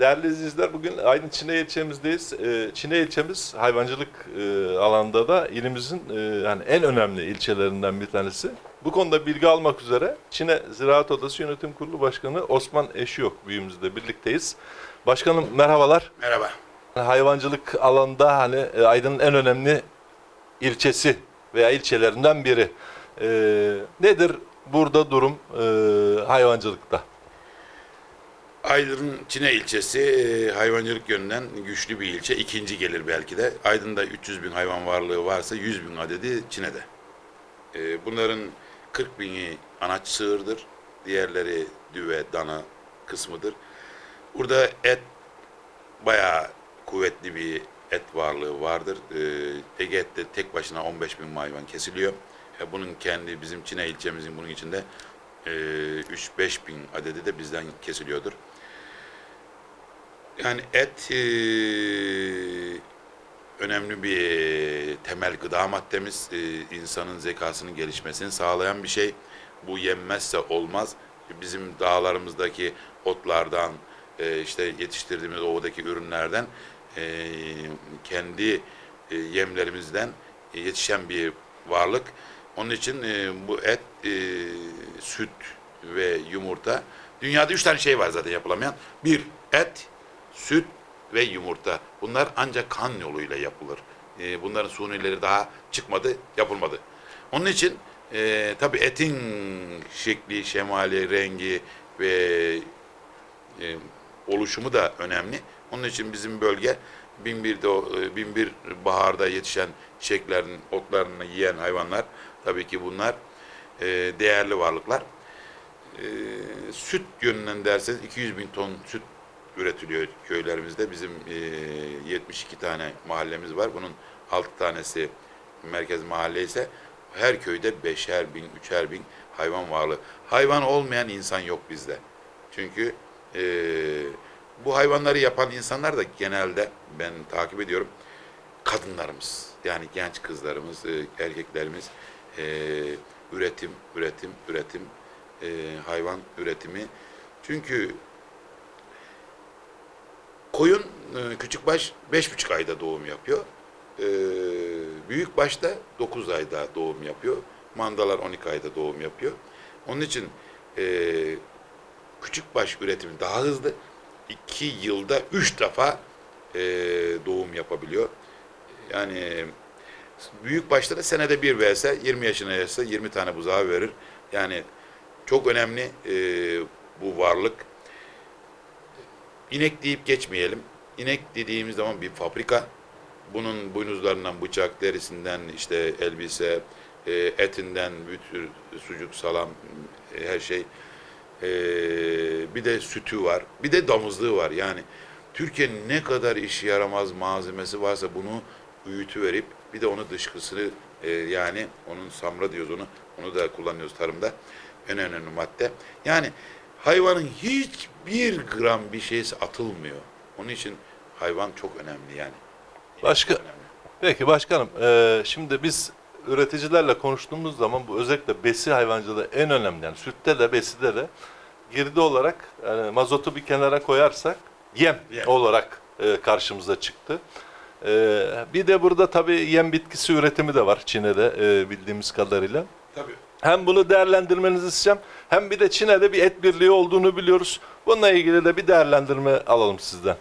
Değerli izleyiciler bugün aynı Çine ilçemizdeyiz. Ee, Çine ilçemiz hayvancılık e, alanında da ilimizin e, yani en önemli ilçelerinden bir tanesi. Bu konuda bilgi almak üzere Çine Ziraat Odası Yönetim Kurulu Başkanı Osman Eşiyok büyüğümüzle birlikteyiz. Başkanım merhabalar. Merhaba. Hayvancılık alanında hani e, Aydın'ın en önemli ilçesi veya ilçelerinden biri. Ee, nedir burada durum hayvancılıkta? Aydın Çine ilçesi e, hayvancılık yönünden güçlü bir ilçe. İkinci gelir belki de. Aydın'da 300 bin hayvan varlığı varsa 100 bin adedi Çine'de. E, Bunların 40 bini anaç sığırdır. Diğerleri düve, dana kısmıdır. Burada et bayağı kuvvetli bir et varlığı vardır. E, Ege ette tek başına 15 bin hayvan kesiliyor. Bunun kendi bizim Çine ilçemizin bunun içinde e, 3-5 bin adedi de bizden kesiliyordur. Yani et e, önemli bir e, temel gıda maddemiz. E, insanın zekasının gelişmesini sağlayan bir şey. Bu yenmezse olmaz. Bizim dağlarımızdaki otlardan, e, işte yetiştirdiğimiz ovadaki ürünlerden, e, kendi e, yemlerimizden yetişen bir varlık. Onun için e, bu et, e, süt ve yumurta. Dünyada üç tane şey var zaten yapılamayan. Bir, et, süt ve yumurta. Bunlar ancak kan yoluyla yapılır. E, bunların sunileri daha çıkmadı, yapılmadı. Onun için e, tabii etin şekli, şemali, rengi ve e, oluşumu da önemli. Onun için bizim bölge binbirde o, e, binbir baharda yetişen çiçeklerin otlarını yiyen hayvanlar tabii ki bunlar e, değerli varlıklar. E, süt yönünden derseniz 200 bin ton süt üretiliyor köylerimizde. Bizim e, 72 tane mahallemiz var. Bunun 6 tanesi merkez mahalle ise her köyde beşer bin, üçer bin hayvan varlığı. Hayvan olmayan insan yok bizde. Çünkü e, bu hayvanları yapan insanlar da genelde ben takip ediyorum kadınlarımız yani genç kızlarımız, e, erkeklerimiz e, üretim, üretim, üretim, e, hayvan üretimi. Çünkü koyun e, küçük baş beş buçuk ayda doğum yapıyor. E, büyük baş da 9 ayda doğum yapıyor. Mandalar 12 ayda doğum yapıyor. Onun için e, küçük baş üretimi daha hızlı. 2 yılda 3 defa doğum yapabiliyor. Yani büyük başta da senede bir verse 20 yaşına yaşsa 20 tane buzağı verir. Yani çok önemli e, bu varlık. İnek deyip geçmeyelim. İnek dediğimiz zaman bir fabrika. Bunun boynuzlarından bıçak, derisinden işte elbise, e, etinden bütün sucuk, salam, e, her şey. E, bir de sütü var. Bir de damızlığı var. Yani Türkiye'nin ne kadar işe yaramaz malzemesi varsa bunu büyütü verip bir de onu dışkısını e, yani onun samra diyoruz onu. Onu da kullanıyoruz tarımda. En önemli madde. Yani hayvanın hiçbir gram bir şeysi atılmıyor. Onun için hayvan çok önemli yani. Başka- önemli. Peki başkanım, eee, şimdi biz üreticilerle konuştuğumuz zaman bu özellikle besi hayvancılığı en önemli. Yani sütte de beside de girdi olarak yani mazotu bir kenara koyarsak yem, Yem. olarak eee, karşımıza çıktı. Eee, bir de burada tabii yem bitkisi üretimi de var Çin'de eee, bildiğimiz kadarıyla. Tabii. Hem bunu değerlendirmenizi isteyeceğim hem bir de Çin'de bir et birliği olduğunu biliyoruz. Bununla ilgili de bir değerlendirme alalım sizden.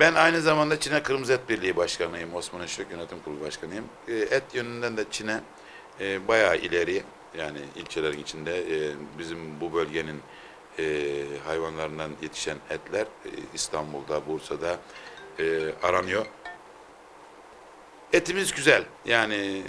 Ben aynı zamanda Çin'e Kırmızı Et Birliği Başkanıyım. Osman Işık Yönetim Kurulu Başkanıyım. E, Et yönünden de Çin'e e, bayağı ileri yani ilçelerin içinde e, bizim bu bölgenin e, hayvanlarından yetişen etler e, İstanbul'da, Bursa'da e, aranıyor. Etimiz güzel. Yani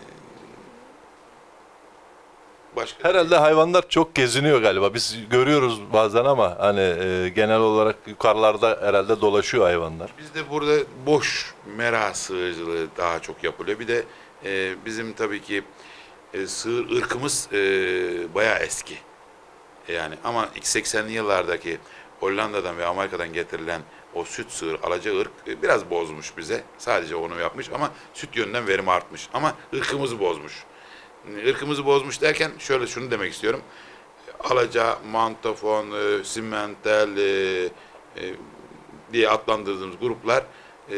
başka Herhalde hayvanlar çok geziniyor galiba. Biz görüyoruz bazen ama hani e, genel olarak yukarılarda herhalde dolaşıyor hayvanlar. Bizde burada boş mera sığırcılığı daha çok yapılıyor. Bir de e, bizim tabii ki e, sığır ırkımız e, bayağı eski. Yani ama ilk 80'li yıllardaki Hollanda'dan ve Amerika'dan getirilen o süt sığır, alaca ırk e, biraz bozmuş bize. Sadece onu yapmış ama süt yönünden verim artmış. Ama ırkımızı bozmuş. Irkımızı bozmuş derken şöyle şunu demek istiyorum. Alaca, mantafon, e, e, e, diye adlandırdığımız gruplar e,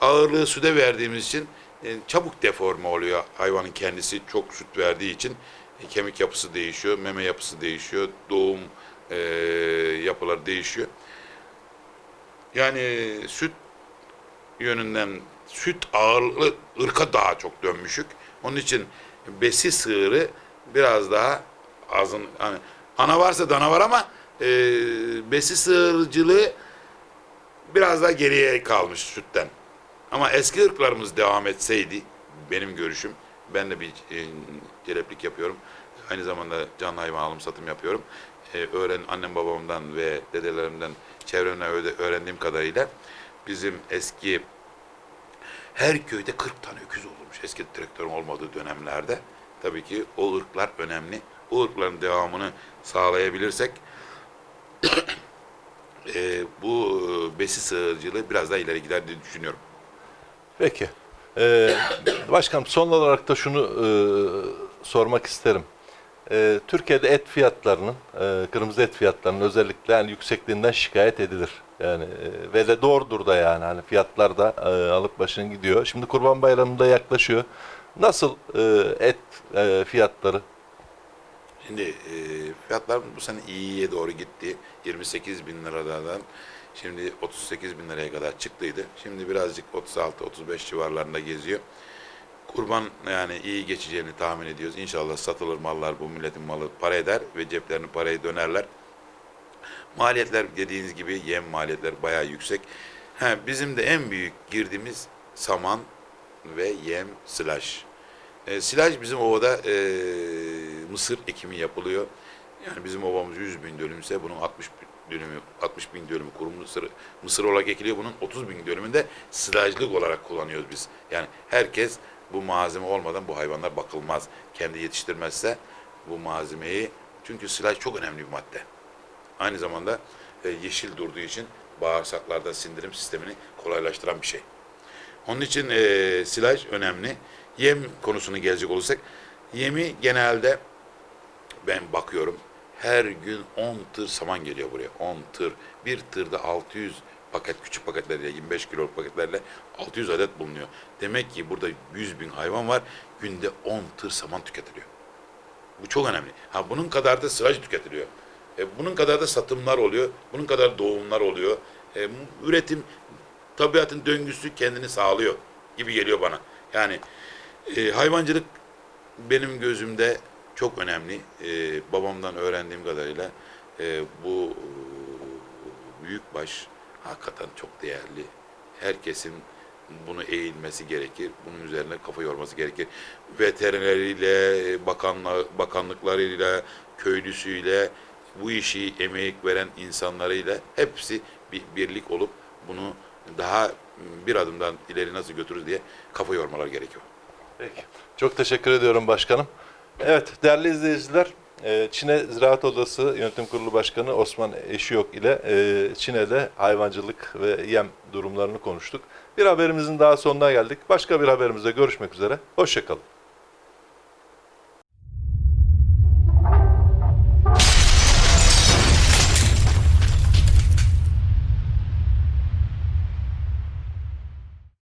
ağırlığı süde verdiğimiz için e, çabuk deforme oluyor hayvanın kendisi çok süt verdiği için e, kemik yapısı değişiyor, meme yapısı değişiyor, doğum e, yapıları değişiyor. Yani süt yönünden süt ağırlığı ırka daha çok dönmüşük. Onun için besi sığırı biraz daha azın hani ana varsa dana var ama e, besi sığırcılığı biraz daha geriye kalmış sütten. Ama eski ırklarımız devam etseydi benim görüşüm ben de bir e, celeplik yapıyorum. Aynı zamanda canlı hayvan alım satım yapıyorum. E, öğren annem babamdan ve dedelerimden çevremden öğrendiğim kadarıyla bizim eski her köyde 40 tane öküz olurmuş eski traktörün olmadığı dönemlerde. Tabii ki o ırklar önemli. O ırkların devamını sağlayabilirsek e, bu e, besi sığırcılığı biraz daha ileri gider diye düşünüyorum. Peki. Ee, başkanım son olarak da şunu e, sormak isterim. Ee, Türkiye'de et fiyatlarının, e, kırmızı et fiyatlarının özellikle yani yüksekliğinden şikayet edilir. Yani e, ve de doğrudur da yani hani fiyatlar da e, alıp başını gidiyor. Şimdi Kurban Bayramı da yaklaşıyor. Nasıl e, et e, fiyatları? Şimdi e, fiyatlar bu sene iyiye doğru gitti. 28 bin liradan şimdi 38 bin liraya kadar çıktıydı. Şimdi birazcık 36-35 civarlarında geziyor. Kurban yani iyi geçeceğini tahmin ediyoruz. İnşallah satılır mallar bu milletin malı para eder ve ceplerini parayı dönerler. Maliyetler dediğiniz gibi yem maliyetler bayağı yüksek. Ha, bizim de en büyük girdiğimiz saman ve yem silaj. E, silaj bizim ovada e, mısır ekimi yapılıyor. Yani bizim ovamız 100 bin dönümse bunun 60 bin dönümü 60 bin dönümü kuru mısır, mısır olarak ekiliyor. Bunun 30 bin dönümünde silajlık olarak kullanıyoruz biz. Yani herkes bu malzeme olmadan bu hayvanlar bakılmaz. Kendi yetiştirmezse bu malzemeyi çünkü silaj çok önemli bir madde. Aynı zamanda e, yeşil durduğu için bağırsaklarda sindirim sistemini kolaylaştıran bir şey. Onun için e, silaj önemli. Yem konusuna gelecek olursak, yemi genelde ben bakıyorum her gün 10 tır saman geliyor buraya. 10 tır. Bir tırda 600 paket küçük paketlerle 25 kiloluk paketlerle 600 adet bulunuyor. Demek ki burada 100 bin hayvan var. Günde 10 tır saman tüketiliyor. Bu çok önemli. Ha bunun kadar da sıraj tüketiliyor. E, bunun kadar da satımlar oluyor. Bunun kadar doğumlar oluyor. E, üretim tabiatın döngüsü kendini sağlıyor gibi geliyor bana. Yani e, hayvancılık benim gözümde çok önemli. E, babamdan öğrendiğim kadarıyla e, bu e, büyükbaş hakikaten çok değerli. Herkesin bunu eğilmesi gerekir. Bunun üzerine kafa yorması gerekir. Veterineriyle, bakanla, bakanlıklarıyla, köylüsüyle, bu işi emek veren insanlarıyla hepsi bir birlik olup bunu daha bir adımdan ileri nasıl götürürüz diye kafa yormalar gerekiyor. Peki. Çok teşekkür ediyorum başkanım. Evet değerli izleyiciler, Çin'e Ziraat Odası Yönetim Kurulu Başkanı Osman Eşiyok ile e, Çin'de hayvancılık ve yem durumlarını konuştuk. Bir haberimizin daha sonuna geldik. Başka bir haberimizde görüşmek üzere. Hoşçakalın.